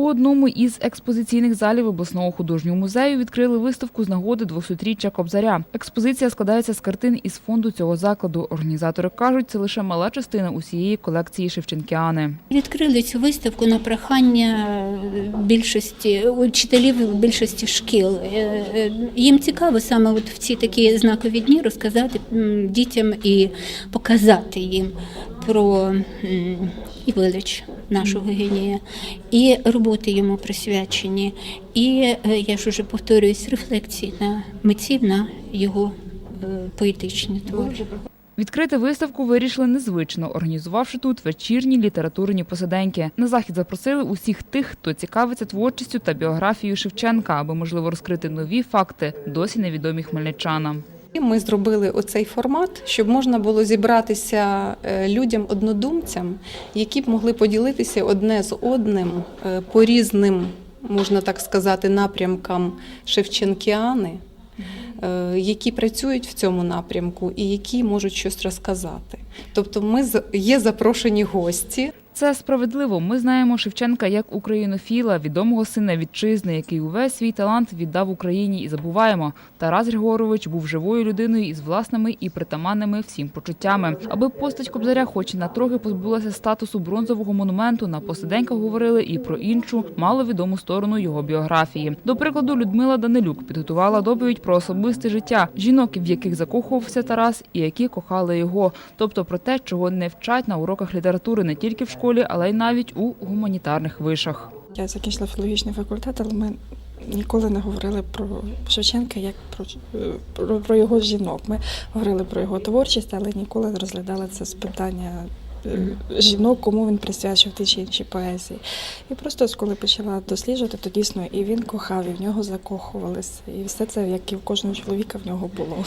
У одному із експозиційних залів обласного художнього музею відкрили виставку з нагоди 200-річчя Кобзаря. Експозиція складається з картин із фонду цього закладу. Організатори кажуть, це лише мала частина усієї колекції Шевченкіани. Відкрили цю виставку на прохання більшості учителів більшості шкіл. Е, е, Їм цікаво саме от в ці такі знакові дні розказати дітям і показати їм про м, велич нашого генія, і роботи йому присвячені. І е, я ж уже повторююсь, рефлексії на митців на його е, поетичні твори. Відкрити виставку вирішили незвично, організувавши тут вечірні літературні посиденьки. На захід запросили усіх тих, хто цікавиться творчістю та біографією Шевченка, аби можливо розкрити нові факти, досі невідомі хмельничанам. І Ми зробили оцей формат, щоб можна було зібратися е, людям-однодумцям, які б могли поділитися одне з одним е, по різним, можна так сказати, напрямкам Шевченкіани, е, які працюють в цьому напрямку і які можуть щось розказати. Тобто, ми є запрошені гості. Це справедливо. Ми знаємо Шевченка як українофіла, відомого сина вітчизни, який увесь свій талант віддав Україні і забуваємо. Тарас Григорович був живою людиною із власними і притаманними всім почуттями. Аби постать Кобзаря, хоч і на трохи позбулася статусу бронзового монументу, на посиденьках говорили і про іншу маловідому сторону його біографії. До прикладу, Людмила Данилюк підготувала доповідь про особисте життя жінок, в яких закохувався Тарас, і які кохали його, тобто про те, чого не вчать на уроках літератури не тільки в школі, але й навіть у гуманітарних вишах. Я закінчила філологічний факультет, але ми ніколи не говорили про Шевченка як про, про, про його жінок. Ми говорили про його творчість, але ніколи не розглядали це з питання. Е, Жінок, кому він присвячив ті чи інші поезії. І просто коли почала досліджувати, то дійсно і він кохав, і в нього закохувалися. І все це, як і в кожного чоловіка, в нього було.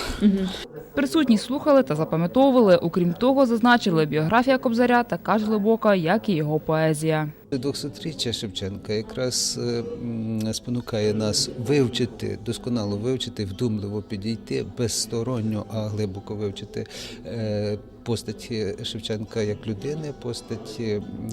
Присутні слухали та запам'ятовували. Окрім того, зазначили біографія Кобзаря така ж глибока, як і його поезія. 200-річчя Шевченка якраз спонукає нас вивчити, досконало вивчити, вдумливо підійти, безсторонньо, а глибоко вивчити е, постать Шевченка як людини, постать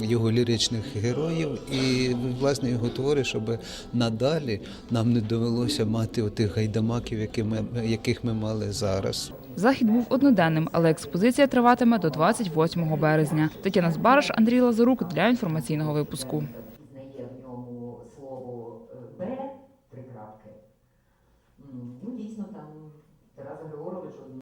його ліричних героїв і власне його твори, щоб надалі нам не довелося мати отих гайдамаків, які ми, яких ми мали зараз. Захід був одноденним, але експозиція триватиме до 28 березня. Тетяна Збараш, Андрій Лазарук для інформаційного випуску допуску. Знає в ньому слово е, Б, три крапки. Ну, дійсно, там Тарас Григорович